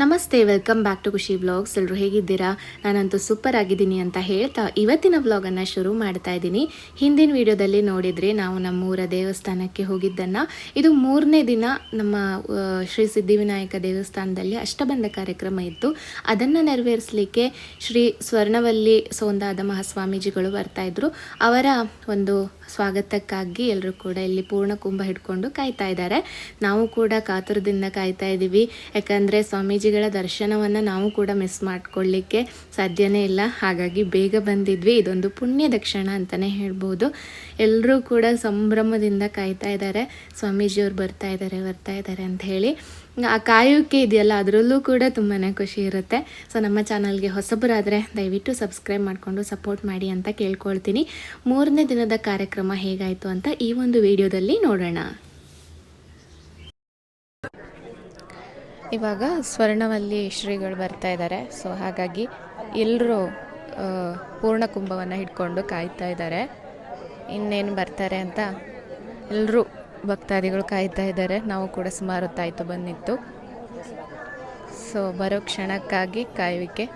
ನಮಸ್ತೆ, welcome back to Khushi blogs. ಎಲ್ಲರೂ ಹೇಗಿದ್ದೀರಾ? ನಾನಂತೂ ಸೂಪರ್ ಆಗಿದ್ದೀನಿ ಅಂತ ಹೇಳ್ತಾ ಇವತ್ತಿನ ವ್ಲಾಗನ್ನು ಶುರು ಮಾಡ್ತಾ ಇದ್ದೀನಿ. ಹಿಂದಿನ ವಿಡಿಯೋದಲ್ಲಿ ನೋಡಿದರೆ ನಾವು ನಮ್ಮೂರ ದೇವಸ್ಥಾನಕ್ಕೆ ಹೋಗಿದ್ದನ್ನು. ಇದು ಮೂರನೇ ದಿನ ನಮ್ಮ ಶ್ರೀ ಸಿದ್ಧಿವಿನಾಯಕ ದೇವಸ್ಥಾನದಲ್ಲಿ ಅಷ್ಟಬಂಧ ಕಾರ್ಯಕ್ರಮ ಇತ್ತು. ಅದನ್ನು ನೆರವೇರಿಸಲಿಕ್ಕೆ ಶ್ರೀ ಸ್ವರ್ಣವಲ್ಲಿ ಸೋಂದಾದ ಮಹಾಸ್ವಾಮೀಜಿಗಳು ಬರ್ತಾ ಇದ್ರು. ಅವರ ಒಂದು ಸ್ವಾಗತಕ್ಕಾಗಿ ಎಲ್ಲರೂ ಕೂಡ ಇಲ್ಲಿ ಪೂರ್ಣ ಕುಂಭ ಹಿಡ್ಕೊಂಡು ಕಾಯ್ತಾ ಇದ್ದಾರೆ. ನಾವು ಕೂಡ ಕಾತುರದಿಂದ ಕಾಯ್ತಾ ಇದ್ದೀವಿ. ಯಾಕಂದರೆ ಸ್ವಾಮೀಜಿಗಳ ದರ್ಶನವನ್ನು ನಾವು ಕೂಡ ಮಿಸ್ ಮಾಡಿಕೊಳ್ಳಿಕ್ಕೆ ಸಾಧ್ಯನೇ ಇಲ್ಲ. ಹಾಗಾಗಿ ಬೇಗ ಬಂದಿದ್ವಿ. ಇದೊಂದು ಪುಣ್ಯದ ಕ್ಷಣ ಅಂತಲೇ ಹೇಳ್ಬೋದು. ಎಲ್ಲರೂ ಕೂಡ ಸಂಭ್ರಮದಿಂದ ಕಾಯ್ತಾ ಇದ್ದಾರೆ. ಸ್ವಾಮೀಜಿಯವ್ರು ಬರ್ತಾ ಇದ್ದಾರೆ ಬರ್ತಾ ಇದ್ದಾರೆ ಅಂತ ಹೇಳಿ. ಆ ಕಾಯೋಕೆ ಇದೆಯಲ್ಲ, ಅದರಲ್ಲೂ ಕೂಡ ತುಂಬಾ ಖುಷಿ ಇರುತ್ತೆ. ಸೊ ನಮ್ಮ ಚಾನಲ್ಗೆ ಹೊಸಬರಾದರೆ, ದಯವಿಟ್ಟು ಸಬ್ಸ್ಕ್ರೈಬ್ ಮಾಡಿಕೊಂಡು ಸಪೋರ್ಟ್ ಮಾಡಿ ಅಂತ ಕೇಳ್ಕೊಳ್ತೀನಿ. ಮೂರನೇ ದಿನದ ಕಾರ್ಯಕ್ರಮ ಹೇಗಾಯಿತು ಅಂತ ಈ ಒಂದು ವಿಡಿಯೋದಲ್ಲಿ ನೋಡೋಣ. ಇವಾಗ ಸ್ವರ್ಣವಲ್ಲಿ ಶ್ರೀಗಳು ಬರ್ತಾ ಇದ್ದಾರೆ. ಸೊ ಹಾಗಾಗಿ ಎಲ್ಲರೂ ಪೂರ್ಣ ಕುಂಭವನ್ನು ಹಿಡ್ಕೊಂಡು ಕಾಯ್ತಾ ಇದ್ದಾರೆ. ಇನ್ನೇನು ಬರ್ತಾರೆ ಅಂತ ಎಲ್ಲರೂ ಭಕ್ತಾದಿಗಳು ಕಾಯ್ತಾ ಇದ್ದಾರೆ. ನಾವು ಕೂಡ ಸುಮಾರು ಹೊತ್ತಾಯಿತು ಬಂದಿತ್ತು. ಸೊ ಬರೋ ಕ್ಷಣಕ್ಕಾಗಿ ಕಾಯುವಿಕೆ.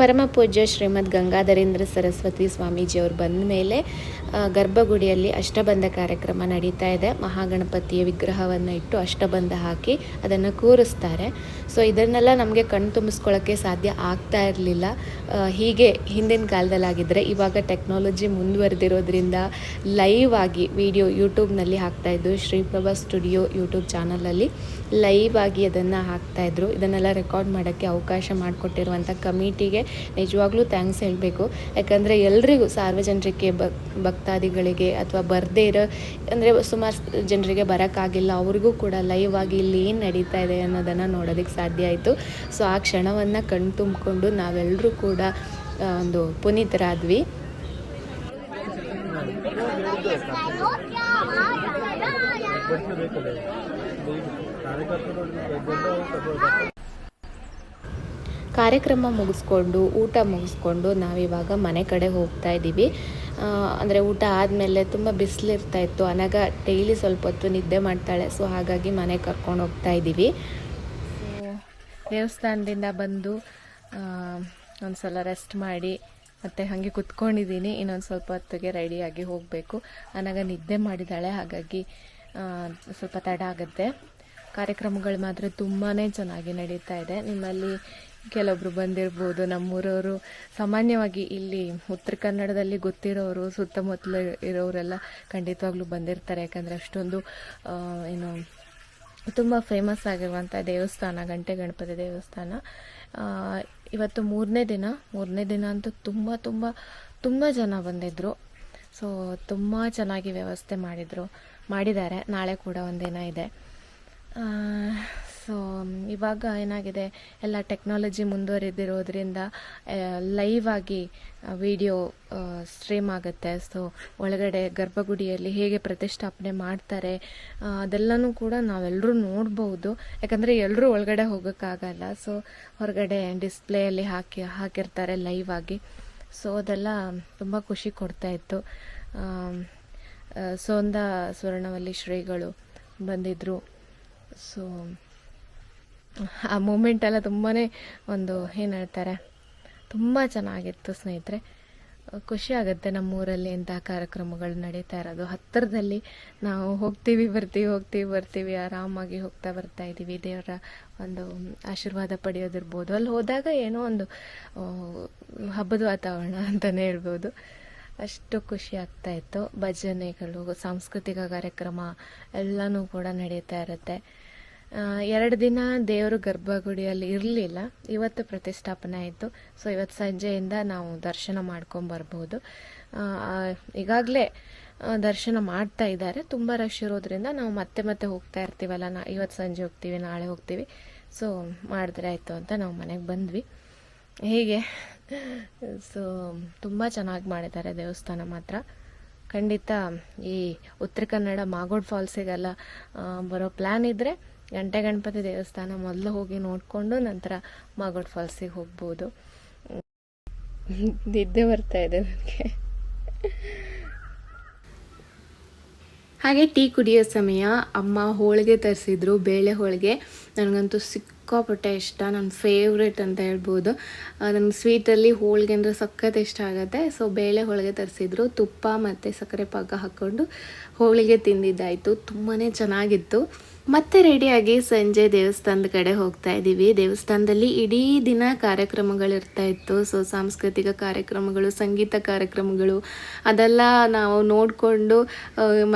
ಪರಮ ಪೂಜ್ಯ ಶ್ರೀಮದ್ ಗಂಗಾಧರೇಂದ್ರ ಸರಸ್ವತಿ ಸ್ವಾಮೀಜಿಯವರು ಬಂದ ಮೇಲೆ ಗರ್ಭಗುಡಿಯಲ್ಲಿ ಅಷ್ಟಬಂಧ ಕಾರ್ಯಕ್ರಮ ನಡೀತಾ ಇದೆ. ಮಹಾಗಣಪತಿಯ ವಿಗ್ರಹವನ್ನು ಇಟ್ಟು ಅಷ್ಟಬಂಧ ಹಾಕಿ ಅದನ್ನು ಕೂರಿಸ್ತಾರೆ. ಸೊ ಇದನ್ನೆಲ್ಲ ನಮಗೆ ಕಣ್ಣು ತುಂಬಿಸ್ಕೊಳ್ಳೋಕ್ಕೆ ಸಾಧ್ಯ ಆಗ್ತಾ ಇರಲಿಲ್ಲ. ಹೀಗೆ ಹಿಂದಿನ ಕಾಲದಲ್ಲಾಗಿದ್ದರೆ ಇವಾಗ ಟೆಕ್ನಾಲಜಿ ಮುಂದುವರೆದಿರೋದ್ರಿಂದ ಲೈವ್ ಆಗಿ ವಿಡಿಯೋ ಯೂಟ್ಯೂಬ್ನಲ್ಲಿ ಹಾಕ್ತಾಯಿದ್ದು ಶ್ರೀಪ್ರಭಾ ಸ್ಟುಡಿಯೋ ಯೂಟ್ಯೂಬ್ ಚಾನಲಲ್ಲಿ ಲೈವ್ ಆಗಿ ಅದನ್ನು ಹಾಕ್ತಾಯಿದ್ರು ಇದನ್ನೆಲ್ಲ ರೆಕಾರ್ಡ್ ಮಾಡೋಕ್ಕೆ ಅವಕಾಶ ಮಾಡಿಕೊಟ್ಟಿರುವಂಥ ಕಮಿಟಿಗೆ ನಿಜವಾಗ್ಲೂ ಥ್ಯಾಂಕ್ಸ್ ಹೇಳಬೇಕು. ಯಾಕಂದರೆ ಎಲ್ರಿಗೂ ಸಾರ್ವಜನಿಕರಿಗೆ, ಭಕ್, ಭಕ್ತಾದಿಗಳಿಗೆ ಅಥವಾ ಬರದೇ ಇರೋ, ಅಂದರೆ ಸುಮಾರು ಜನರಿಗೆ ಬರೋಕ್ಕಾಗಿಲ್ಲ, ಅವ್ರಿಗೂ ಕೂಡ ಲೈವ್ ಆಗಿ ಇಲ್ಲಿ ಏನು ನಡೀತಾ ಇದೆ ಅನ್ನೋದನ್ನು ನೋಡೋದಕ್ಕೆ ಸಾಧ್ಯ ಆಯಿತು. ಸೊ ಆ ಕ್ಷಣವನ್ನು ಕಣ್ ತುಂಬಿಕೊಂಡು ನಾವೆಲ್ಲರೂ ಕೂಡ ಒಂದು ಪುನೀತರಾದ್ವಿ. ಕಾರ್ಯಕ್ರಮ ಮುಗಿಸ್ಕೊಂಡು, ಊಟ ಮುಗಿಸ್ಕೊಂಡು ನಾವಿವಾಗ ಮನೆ ಕಡೆ ಹೋಗ್ತಾ ಇದ್ದೀವಿ. ಅಂದರೆ ಊಟ ಆದಮೇಲೆ ತುಂಬ ಬಿಸಿಲಿರ್ತಾ ಇತ್ತು. ಅನಗ ಡೈಲಿ ಸ್ವಲ್ಪ ಹೊತ್ತು ನಿದ್ದೆ ಮಾಡ್ತಾಳೆ. ಸೊ ಹಾಗಾಗಿ ಮನೆ ಕರ್ಕೊಂಡು ಹೋಗ್ತಾ ಇದ್ದೀವಿ. ದೇವಸ್ಥಾನದಿಂದ ಬಂದು ಒಂದು ಸಲ ರೆಸ್ಟ್ ಮಾಡಿ, ಮತ್ತು ಹಾಗೆ ಕುತ್ಕೊಂಡಿದ್ದೀನಿ. ಇನ್ನೊಂದು ಸ್ವಲ್ಪ ಹೊತ್ತಿಗೆ ರೆಡಿಯಾಗಿ ಹೋಗಬೇಕು. ಅನಾಗ ನಿದ್ದೆ ಮಾಡಿದ್ದಾಳೆ ಹಾಗಾಗಿ ಸ್ವಲ್ಪ ತಡ ಆಗುತ್ತೆ. ಕಾರ್ಯಕ್ರಮಗಳು ಮಾತ್ರ ತುಂಬಾ ಚೆನ್ನಾಗಿ ನಡೀತಾ ಇದೆ. ನಿಮ್ಮಲ್ಲಿ ಕೆಲವೊಬ್ರು ಬಂದಿರ್ಬೋದು. ನಮ್ಮೂರವರು ಸಾಮಾನ್ಯವಾಗಿ ಇಲ್ಲಿ ಉತ್ತರ ಕನ್ನಡದಲ್ಲಿ ಗೊತ್ತಿರೋರು, ಸುತ್ತಮುತ್ತಲು ಇರೋರೆಲ್ಲ ಖಂಡಿತವಾಗ್ಲೂ ಬಂದಿರ್ತಾರೆ. ಯಾಕಂದರೆ ಅಷ್ಟೊಂದು ಏನು, ತುಂಬ ಫೇಮಸ್ ಆಗಿರುವಂಥ ದೇವಸ್ಥಾನ, ಗಂಟೆ ಗಣಪತಿ ದೇವಸ್ಥಾನ. ಇವತ್ತು ಮೂರನೇ ದಿನ. ಮೂರನೇ ದಿನ ಅಂತೂ ತುಂಬ ತುಂಬ ತುಂಬ ಜನ ಬಂದಿದ್ದರು ಸೊ ತುಂಬ ಚೆನ್ನಾಗಿ ವ್ಯವಸ್ಥೆ ಮಾಡಿದರು, ಮಾಡಿದ್ದಾರೆ. ನಾಳೆ ಕೂಡ ಒಂದಿನ ಇದೆ. ಸೊ ಇವಾಗ ಏನಾಗಿದೆ, ಎಲ್ಲ ಟೆಕ್ನಾಲಜಿ ಮುಂದುವರಿದಿರೋದ್ರಿಂದ ಲೈವ್ ಆಗಿ ವಿಡಿಯೋ ಸ್ಟ್ರೀಮ್ ಆಗುತ್ತೆ. ಸೊ ಒಳಗಡೆ ಗರ್ಭಗುಡಿಯಲ್ಲಿ ಹೇಗೆ ಪ್ರತಿಷ್ಠಾಪನೆ ಮಾಡ್ತಾರೆ ಅದೆಲ್ಲನೂ ಕೂಡ ನಾವೆಲ್ಲರೂ ನೋಡ್ಬೋದು. ಯಾಕಂದರೆ ಎಲ್ಲರೂ ಒಳಗಡೆ ಹೋಗೋಕ್ಕಾಗಲ್ಲ. ಸೊ ಹೊರಗಡೆ ಡಿಸ್ಪ್ಲೇಯಲ್ಲಿ ಹಾಕಿ, ಹಾಕಿರ್ತಾರೆ ಲೈವ್ ಆಗಿ. ಸೊ ಅದೆಲ್ಲ ತುಂಬ ಖುಷಿ ಕೊಡ್ತಾ ಇತ್ತು. ಸೋಂದ ಸ್ವರ್ಣವಲ್ಲಿ ಶ್ರೀಗಳು ಬಂದಿದ್ದರು ಸೊ ಆ ಮೂಮೆಂಟ್ ಎಲ್ಲ ತುಂಬಾ ಒಂದು ಏನು ಹೇಳ್ತಾರೆ, ತುಂಬ ಚೆನ್ನಾಗಿತ್ತು ಸ್ನೇಹಿತರೆ. ಖುಷಿ ಆಗುತ್ತೆ ನಮ್ಮೂರಲ್ಲಿ ಇಂತಹ ಕಾರ್ಯಕ್ರಮಗಳು ನಡೀತಾ ಇರೋದು. ಹತ್ತಿರದಲ್ಲಿ ನಾವು ಹೋಗ್ತೀವಿ, ಬರ್ತೀವಿ ಹೋಗ್ತೀವಿ, ಬರ್ತೀವಿ, ಆರಾಮಾಗಿ ಹೋಗ್ತಾ ಬರ್ತಾ ಇದ್ದೀವಿ. ದೇವರ ಒಂದು ಆಶೀರ್ವಾದ ಪಡೆಯೋದಿರ್ಬೋದು. ಅಲ್ಲಿ ಹೋದಾಗ ಏನೋ ಒಂದು ಹಬ್ಬದ ವಾತಾವರಣ ಅಂತಲೇ ಹೇಳ್ಬೋದು. ಅಷ್ಟು ಖುಷಿ ಆಗ್ತಾ ಇತ್ತು. ಭಜನೆಗಳು, ಸಾಂಸ್ಕೃತಿಕ ಕಾರ್ಯಕ್ರಮ ಎಲ್ಲನೂ ಕೂಡ ನಡೀತಾ ಇರುತ್ತೆ. ಎರಡು ದಿನ ದೇವರು ಗರ್ಭಗುಡಿಯಲ್ಲಿ ಇರಲಿಲ್ಲ. ಇವತ್ತು ಪ್ರತಿಷ್ಠಾಪನೆ ಆಯಿತು. ಸೊ ಇವತ್ತು ಸಂಜೆಯಿಂದ ನಾವು ದರ್ಶನ ಮಾಡ್ಕೊಂಡು ಬರ್ಬೋದು. ಈಗಾಗಲೇ ದರ್ಶನ ಮಾಡ್ತಾ ಇದ್ದಾರೆ. ತುಂಬ ರಶ್ ಇರೋದ್ರಿಂದ ನಾವು ಮತ್ತೆ ಮತ್ತೆ ಹೋಗ್ತಾ ಇರ್ತೀವಲ್ಲ, ನಾ, ಇವತ್ತು ಸಂಜೆ ಹೋಗ್ತೀವಿ, ನಾಳೆ ಹೋಗ್ತೀವಿ. ಸೊ ಮಾಡಿದ್ರೆ ಆಯಿತು ಅಂತ ನಾವು ಮನೆಗೆ ಬಂದ್ವಿ. ಹೀಗೆ? ಸೊ ತುಂಬ ಚೆನ್ನಾಗಿ ಮಾಡಿದ್ದಾರೆ ದೇವಸ್ಥಾನ ಮಾತ್ರ. ಖಂಡಿತ ಈ ಉತ್ತರ ಕನ್ನಡ ಮಾಗೋಡ್ ಫಾಲ್ಸಿಗೆಲ್ಲ ಬರೋ ಪ್ಲ್ಯಾನ್ ಇದ್ದರೆ ಗಂಟೆ ಗಣಪತಿ ದೇವಸ್ಥಾನ ಮೊದಲು ಹೋಗಿ ನೋಡಿಕೊಂಡು ನಂತರ ಮಾಗೋಡ್ ಫಾಲ್ಸಿಗೆ ಹೋಗ್ಬೋದು. ನಿದ್ದೆ ಬರ್ತಾ ಇದೆ ನನಗೆ. ಹಾಗೆ ಟೀ ಕುಡಿಯೋ ಸಮಯ ಅಮ್ಮ ಹೋಳಿಗೆ ತರಿಸಿದ್ರು, ಬೇಳೆ ಹೋಳಿಗೆ. ನನಗಂತೂ ಸಿಕ್ಕಾಪಟ್ಟೆ ಇಷ್ಟ, ನನ್ನ ಫೇವ್ರೆಟ್ ಅಂತ ಹೇಳ್ಬೋದು. ನನಗೆ ಸ್ವೀಟಲ್ಲಿ ಹೋಳಿಗೆ ಅಂದರೆ ಸಖತ್ ಇಷ್ಟ ಆಗುತ್ತೆ. ಸೊ ಬೇಳೆ ಹೋಳಿಗೆ ತರಿಸಿದ್ರು. ತುಪ್ಪ ಮತ್ತು ಸಕ್ಕರೆ ಪಾಕ ಹಾಕ್ಕೊಂಡು ಹೋಳಿಗೆ ತಿಂದಿದ್ದಾಯಿತು. ತುಂಬಾ ಚೆನ್ನಾಗಿತ್ತು. ಮತ್ತೆ ರೆಡಿಯಾಗಿ ಸಂಜೆ ದೇವಸ್ಥಾನದ ಕಡೆ ಹೋಗ್ತಾ ಇದ್ದೀವಿ ದೇವಸ್ಥಾನದಲ್ಲಿ ಇಡೀ ದಿನ ಕಾರ್ಯಕ್ರಮಗಳಿರ್ತಾ ಇತ್ತು. ಸೊ ಸಾಂಸ್ಕೃತಿಕ ಕಾರ್ಯಕ್ರಮಗಳು, ಸಂಗೀತ ಕಾರ್ಯಕ್ರಮಗಳು, ಅದೆಲ್ಲ ನಾವು ನೋಡಿಕೊಂಡು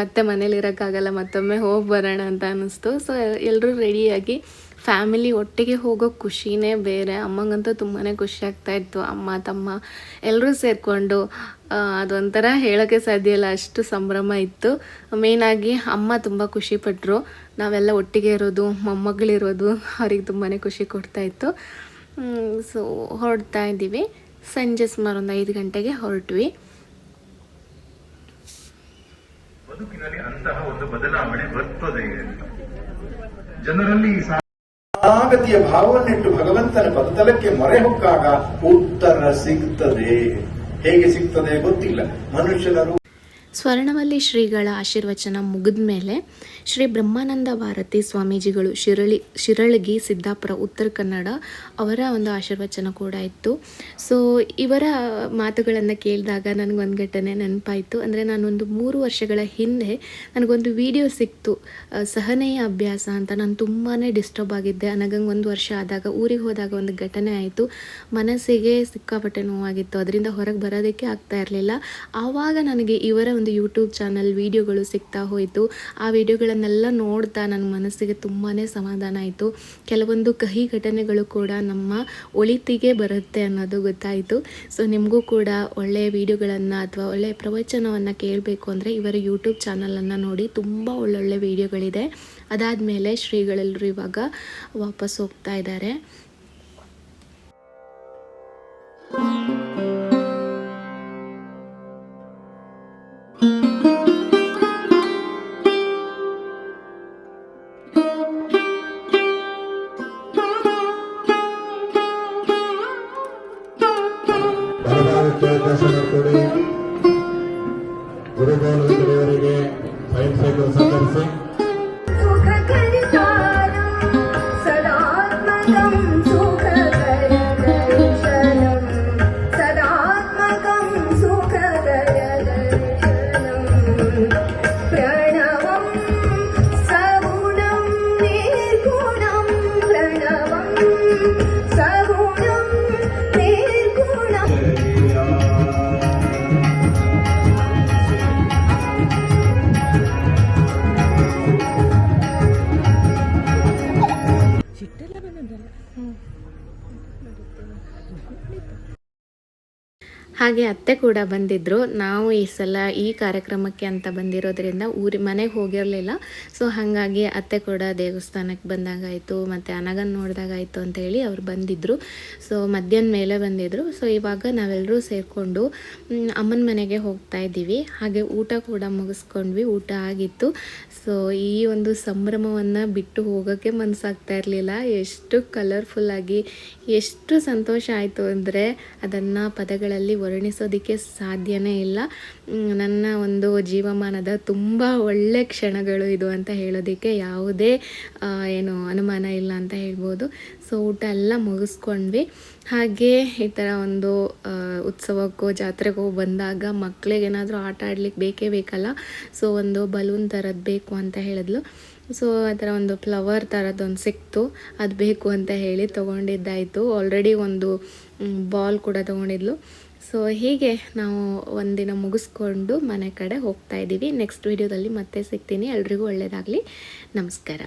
ಮತ್ತೆ ಮನೇಲಿರೋಕ್ಕಾಗಲ್ಲ, ಮತ್ತೊಮ್ಮೆ ಹೋಗಿ ಬರೋಣ ಅಂತ ಅನ್ನಿಸ್ತು ಸೊ ಎಲ್ಲರೂ ರೆಡಿಯಾಗಿ ಫ್ಯಾಮಿಲಿ ಒಟ್ಟಿಗೆ ಹೋಗೋ ಖುಷಿನೇ ಬೇರೆ. ಅಮ್ಮಂಗಂತೂ ತುಂಬಾ ಖುಷಿ ಆಗ್ತಾ ಇತ್ತು. ಅಮ್ಮ, ತಮ್ಮ ಎಲ್ಲರೂ ಸೇರಿಕೊಂಡು ಅದೊಂಥರ ಹೇಳೋಕ್ಕೆ ಸಾಧ್ಯ ಇಲ್ಲ. ಅಷ್ಟು ಸಂಭ್ರಮ ಇತ್ತು. ಮೇಯ್ನಾಗಿ ಅಮ್ಮ ತುಂಬ ಖುಷಿಪಟ್ಟರು ನಾವೆಲ್ಲ ಒಟ್ಟಿಗೆ ಇರೋದು, ಮೊಮ್ಮಗಳಿರೋದು, ಅವ್ರಿಗೆ ತುಂಬಾ ಖುಷಿ ಕೊಡ್ತಾ ಇತ್ತು. ಸೊ ಹೊರಡ್ತಾ ಇದ್ದೀವಿ. ಸಂಜೆ ಸುಮಾರು ಒಂದು ಐದು ಗಂಟೆಗೆ ಹೊರಟ್ವಿ. ಬದುಕಿನಲ್ಲಿ ಅಂತಹ ಒಂದು ಬದಲಾವಣೆ ಬರ್ತದೆ ಜನರಲ್ಲಿ ಶರಣಾಗತಿಯ ಭಾವವನ್ನಿಟ್ಟು ಭಗವಂತನ ಪದತಲಕ್ಕೆ ಮೊರೆ ಹೊಕ್ಕಾಗ ಉತ್ತರ ಸಿಗ್ತದೆ. ಹೇಗೆ ಸಿಗ್ತದೆ ಗೊತ್ತಿಲ್ಲ. ಮನುಷ್ಯನರು ಸ್ವರ್ಣವಲ್ಲಿ ಶ್ರೀಗಳ ಆಶೀರ್ವಚನ ಮುಗಿದ ಮೇಲೆ ಶ್ರೀ ಬ್ರಹ್ಮಾನಂದ ಭಾರತಿ ಸ್ವಾಮೀಜಿಗಳು ಶಿರಳಿ, ಶಿರಳಗಿ, ಸಿದ್ದಾಪುರ, ಉತ್ತರ ಕನ್ನಡ ಅವರ ಒಂದು ಆಶೀರ್ವಚನ ಕೂಡ ಇತ್ತು. ಸೊ ಇವರ ಮಾತುಗಳನ್ನು ಕೇಳಿದಾಗ ನನಗೊಂದು ಘಟನೆ ನೆನಪಾಯಿತು. ಅಂದರೆ ನಾನೊಂದು ಮೂರು ವರ್ಷಗಳ ಹಿಂದೆ ನನಗೊಂದು ವಿಡಿಯೋ ಸಿಕ್ತು. ಸಹನೆಯ ಅಭ್ಯಾಸ ಅಂತ ನಾನು ತುಂಬಾ ಡಿಸ್ಟರ್ಬ್ ಆಗಿದ್ದೆ. ನನಗಂಗೆ ಒಂದು ವರ್ಷ ಆದಾಗ, ಊರಿಗೆ ಹೋದಾಗ ಒಂದು ಘಟನೆ ಆಯಿತು. ಮನಸ್ಸಿಗೆ ಸಿಕ್ಕಾಪಟ್ಟೆ ನೋವಾಗಿತ್ತು. ಅದರಿಂದ ಹೊರಗೆ ಬರೋದಕ್ಕೆ ಆಗ್ತಾ ಇರಲಿಲ್ಲ. ಆವಾಗ ನನಗೆ ಇವರ ಒಂದು ಯೂಟ್ಯೂಬ್ ಚಾನಲ್ ವೀಡಿಯೋಗಳು ಸಿಗ್ತಾ ಹೋಯಿತು. ಆ ವಿಡಿಯೋಗಳನ್ನೆಲ್ಲ ನೋಡ್ತಾ ನನ್ನ ಮನಸ್ಸಿಗೆ ತುಂಬಾ ಸಮಾಧಾನ ಆಯಿತು. ಕೆಲವೊಂದು ಕಹಿ ಘಟನೆಗಳು ಕೂಡ ನಮ್ಮ ಒಳಿತಿಗೆ ಬರುತ್ತೆ ಅನ್ನೋದು ಗೊತ್ತಾಯಿತು. ಸೊ ನಿಮಗೂ ಕೂಡ ಒಳ್ಳೆಯ ವಿಡಿಯೋಗಳನ್ನು ಅಥವಾ ಒಳ್ಳೆಯ ಪ್ರವಚನವನ್ನು ಕೇಳಬೇಕು ಅಂದರೆ ಇವರ ಯೂಟ್ಯೂಬ್ ಚಾನಲನ್ನು ನೋಡಿ ತುಂಬ ಒಳ್ಳೊಳ್ಳೆ ವಿಡಿಯೋಗಳಿದೆ ಅದಾದಮೇಲೆ ಶ್ರೀಗಳೆಲ್ಲರೂ ಇವಾಗ ವಾಪಸ್ ಹೋಗ್ತಾ ಇದ್ದಾರೆ. ಬಲಭಾಗಕ್ಕೆ ಅವಕಾಶ ಹಾಗೆ ಅತ್ತೆ ಕೂಡ ಬಂದಿದ್ದರು ನಾವು ಈ ಸಲ ಈ ಕಾರ್ಯಕ್ರಮಕ್ಕೆ ಅಂತ ಬಂದಿರೋದ್ರಿಂದ ಊರಿ ಮನೆಗೆ ಹೋಗಿರಲಿಲ್ಲ. ಸೊ ಹಾಗಾಗಿ ಅತ್ತೆ ಕೂಡ ದೇವಸ್ಥಾನಕ್ಕೆ ಬಂದಾಗಾಯಿತು, ಮತ್ತು ಅನಗನ್ ನೋಡಿದಾಗಾಯಿತು ಅಂತ ಹೇಳಿ ಅವ್ರು ಬಂದಿದ್ದರು ಸೊ ಮಧ್ಯಾಹ್ನ ಮೇಲೆ ಬಂದಿದ್ದರು ಸೊ ಇವಾಗ ನಾವೆಲ್ಲರೂ ಸೇರಿಕೊಂಡು ಅಮ್ಮನ ಮನೆಗೆ ಹೋಗ್ತಾ ಇದ್ದೀವಿ. ಹಾಗೆ ಊಟ ಕೂಡ ಮುಗಿಸ್ಕೊಂಡ್ವಿ. ಊಟ ಆಗಿತ್ತು. ಸೊ ಈ ಒಂದು ಸಂಭ್ರಮವನ್ನು ಬಿಟ್ಟು ಹೋಗೋಕ್ಕೆ ಮನಸ್ಸಾಗ್ತಾ ಇರಲಿಲ್ಲ. ಎಷ್ಟು ಕಲರ್ಫುಲ್ಲಾಗಿ ಎಷ್ಟು ಸಂತೋಷ ಆಯಿತು ಅಂದರೆ ಅದನ್ನು ಪದಗಳಲ್ಲಿ ವರ್ಣಿಸೋದಕ್ಕೆ ಸಾಧ್ಯನೇ ಇಲ್ಲ. ನನ್ನ ಒಂದು ಜೀವಮಾನದ ತುಂಬ ಒಳ್ಳೆ ಕ್ಷಣಗಳು ಇದು ಅಂತ ಹೇಳೋದಕ್ಕೆ ಯಾವುದೇ ಏನು ಅನುಮಾನ ಇಲ್ಲ ಅಂತ ಹೇಳ್ಬೋದು. ಸೊ, ಊಟ ಎಲ್ಲ ಮುಗಿಸ್ಕೊಂಡ್ವಿ. ಹಾಗೆ ಈ ಥರ ಒಂದು ಉತ್ಸವಕ್ಕೋ, ಜಾತ್ರೆಗೋ ಬಂದಾಗ ಮಕ್ಕಳಿಗೆ ಏನಾದರೂ ಆಟ ಆಡ್ಲಿಕ್ಕೆ ಬೇಕೇ ಬೇಕಲ್ಲ. ಸೊ, ಒಂದು ಬಲೂನ್ ಥರದ್ದು ಬೇಕು ಅಂತ ಹೇಳಿದ್ಲು. ಸೊ, ಆ ಥರ ಒಂದು ಫ್ಲವರ್ ಥರದ್ದೊಂದು ಸಿಕ್ತು. ಅದು ಬೇಕು ಅಂತ ಹೇಳಿ ತೊಗೊಂಡಿದ್ದಾಯಿತು. ಆಲ್ರೆಡಿ ಒಂದು ಬಾಲ್ ಕೂಡ ತೊಗೊಂಡಿದ್ಲು. ಸೊ ಹೀಗೆ ನಾವು ಒಂದಿನ ಮುಗಿಸ್ಕೊಂಡು ಮನೆ ಕಡೆ ಹೋಗ್ತಾ ಇದ್ದೀವಿ. ನೆಕ್ಸ್ಟ್ ವೀಡಿಯೋದಲ್ಲಿ ಮತ್ತೆ ಸಿಗ್ತೀನಿ. ಎಲ್ರಿಗೂ ಒಳ್ಳೆಯದಾಗಲಿ ನಮಸ್ಕಾರ.